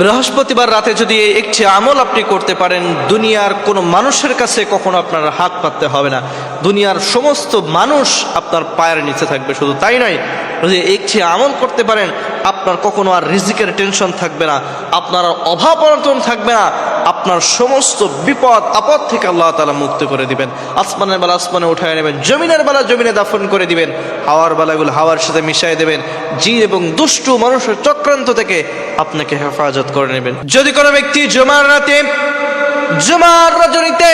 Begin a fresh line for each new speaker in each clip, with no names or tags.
বৃহস্পতিবার রাতে যদি একটি আমল আপনি করতে পারেন, দুনিয়ার কোনো মানুষের কাছে কখনো আপনার হাত পাততে হবে না। দুনিয়ার সমস্ত মানুষ আপনার পায়ের নিচে থাকবে, শুধু তাই নয় যদি একটি আমল করতে পারেন, আপনার কখনো আর রিজিকের টেনশন থাকবে না, আপনার অভাব অনটন থাকবে না, আপনার সমস্ত বিপদ, আপদ থেকে আল্লাহ তালা মুক্ত করে দিবেন। আসমানের বেলা আসমানে উঠায় নেবেন, জমিনের বেলা জমিনে দাফন করে দিবেন, হাওয়ার বেলাগুলো হাওয়ার সাথে মিশাই দেবেন, জিন এবং দুষ্টু মানুষের চক্রান্ত থেকে আপনাকে হেফাজত করে নেবেন। যদি কোনো ব্যক্তি জমার রাতে জুমার রজনীতে,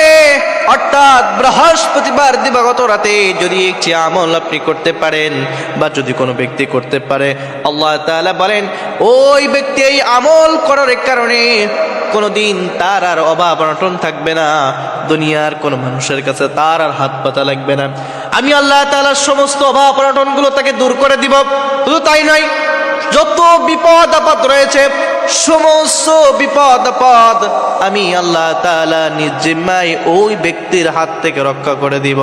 অর্থাৎ বৃহস্পতিবার দিবাগত রাতে যদি একটি আমল আপনি করতে পারেন বা যদি কোনো ব্যক্তি করতে পারে, আল্লাহ তাআলা বলেন, ওই ব্যক্তি এই আমল করার কারণে কোনোদিন তার আর অভাব অনটন থাকবে না, দুনিয়ার কোনো মানুষের কাছে তার আর হাত পাতা লাগবে না। আমি আল্লাহ তাআলার সমস্ত অভাব অনটনগুলো তাকে দূর করে দিব। শুধু তাই নয়, যত বিপদ আপদ রয়েছে সমস্ত বিপদ আপদ আমি আল্লাহ তাআলা নিজ জিম্মায় ওই ব্যক্তির হাত থেকে রক্ষা করে দিব।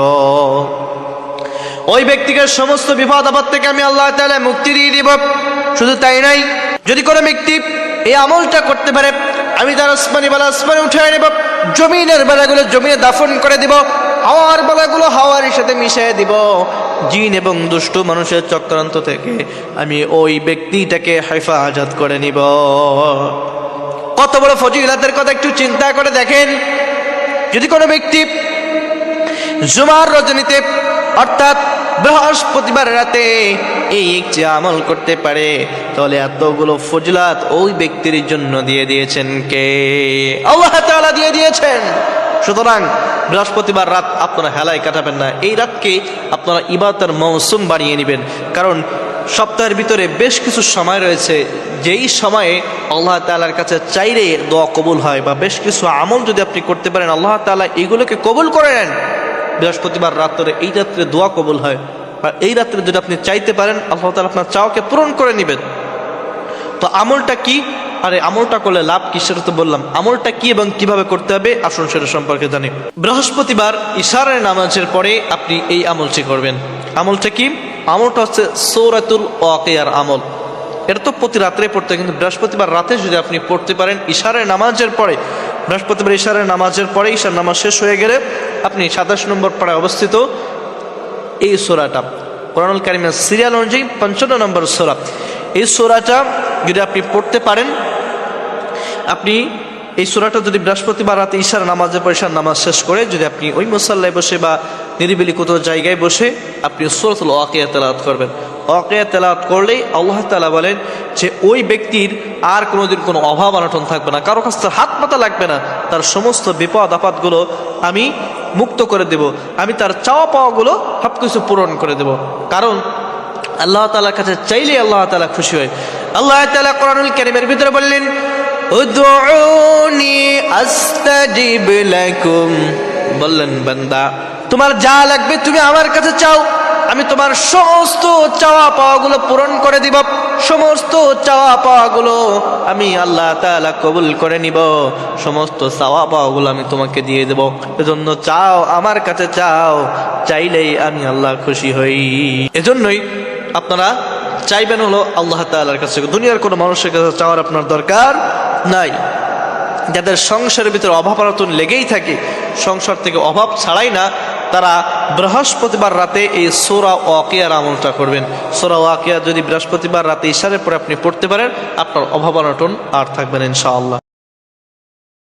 ওই ব্যক্তিকে সমস্ত বিপদ আপদ থেকে আমি আল্লাহ তাআলা মুক্তি দিয়ে দিব। শুধু তাই নাই যদি কোনো ব্যক্তি এই আমলটা করতে পারে, আমি তার আসমানি বেলা আসমানে উঠে নেব জমিনের বেলাগুলো জমিনে দাফন করে দিব, হাওয়ার বেলাগুলো হাওয়ার সাথে মিশিয়ে দিব। জিন এবং দুষ্ট মানুষের চক্রান্ত থেকে আমি ওই ব্যক্তিটাকে হেফাজত করে নিব। কত বড় ফজিলাতের কথা একটু চিন্তা করে দেখেন। যদি কোনো ব্যক্তি জুমার রজনীতে, অর্থাৎ বৃহস্পতিবার রাতে এই একটি আমল করতে পারে, তাহলে এতগুলো ফজলাত ওই ব্যক্তির জন্য দিয়ে দিয়েছেন কে? আল্লাহ তাআলা দিয়ে দিয়েছেন। সুতরাং বৃহস্পতিবার রাত আপনারা হেলায় কাটাবেন না। এই রাতকে আপনারা ইবাদতের মৌসুম বানিয়ে নেবেন। কারণ সপ্তাহের ভিতরে বেশ কিছু সময় রয়েছে। যেই সময়ে আল্লাহ তাআলার কাছে চাইলে দোয়া কবুল হয় বা বেশ কিছু আমল যদি আপনি করতে পারেন, আল্লাহ তাআলা এইগুলোকে কবুল করে নেন। বৃহস্পতিবার রাত্রে এই রাত্রে দোয়া কবুল হয়। আর এই রাত্রে যদি আপনি চাইতে পারেন, আল্লাহ তালা আপনার চাওয়াকে পূরণ করে নেবেন। তো আমলটা কি? আরে আমলটা করলে লাভ কি সেটা তো বললাম। আমলটা কি এবং কীভাবে করতে হবে, আসুন সেটা সম্পর্কে জানি। বৃহস্পতিবার ইশারের নামাজের পরে আপনি এই আমলটি করবেন। আমলটা কি? আমলটা হচ্ছে সৌরাতুল ওয়াকিয়ার আমল। এটা তো প্রতি রাত্রে পড়তে কিন্তু বৃহস্পতিবার রাতে যদি আপনি পড়তে পারেন ইশারের নামাজের পরে, বৃহস্পতিবার ইশারের নামাজের পরে ঈশার নামাজ শেষ হয়ে গেলে আপনি সাতাশ নম্বর পাড়ায় অবস্থিত এই সোরাটা। কোরআনুল কারিমের সিরিয়াল অনুযায়ী পঞ্চান্ন নম্বর সোরা। এই সোরাটা যদি আপনি পড়তে পারেন আপনি এই সোরাটা যদি বৃহস্পতিবার রাতে ঈশার নামাজের পর ঈশার নামাজ শেষ করে যদি আপনি ওই মুসাল্লায় বসে বা নিরিবিলি কোথাও জায়গায় বসে আপনি সুরতুল ওয়াকিয়া তেলাওয়াত করবেন। ওয়াকিয়া তেলাওয়াত করলেই আল্লাহ তালা বলেন যে ওই ব্যক্তির আর কোনোদিন কোনো অভাব অনটন থাকবে না, কারও কাছ হাত পাতা লাগবে না, তার সমস্ত বিপদ আপদগুলো আমি মুক্ত করে দেব, আমি তার চাওয়া পাওয়াগুলো সব কিছু পূরণ করে দেব। কারণ আল্লাহ তাআলার কাছে চাইলে আল্লাহ তাআলা খুশি হয়। আল্লাহ তালা কোরআনুল কারীমের ভিতরে বললেন বললেন, বান্দা, তোমার যা লাগবে তুমি আমার কাছে চাও। আমি তোমার সমস্ত চাওয়া পাওয়াগুলো পূরণ করে দিব। সমস্ত চাওয়া পাওয়াগুলো আমি আল্লাহ তাআলা কবুল করে নিব। সমস্ত চাওয়া পাওয়াগুলো আমি তোমাকে দিয়ে দেব। এজন্য চাও, আমার কাছে চাও। চাইলেই আমি আল্লাহ খুশি হই। এজন্যই আপনারা চাইবেন হলো আল্লাহ তাআলার কাছে। দুনিয়ার কোনো মানুষের কাছে চাওয়ার আপনার দরকার নাই। যাদের সংসারের ভিতরে অভাব অনটন লেগেই থাকে, সংসার থেকে অভাব ছাড়াই না, তারা বৃহস্পতিবার রাতে এই সোরা ওয়াকিয়ার আমলটা করবেন। সোরা ওয়াকিয়া যদি বৃহস্পতিবার রাতে ইশারের পরে আপনি পড়তে পারেন, আপনার অভাব অনটন আর থাকবেন ইনশাআল্লাহ।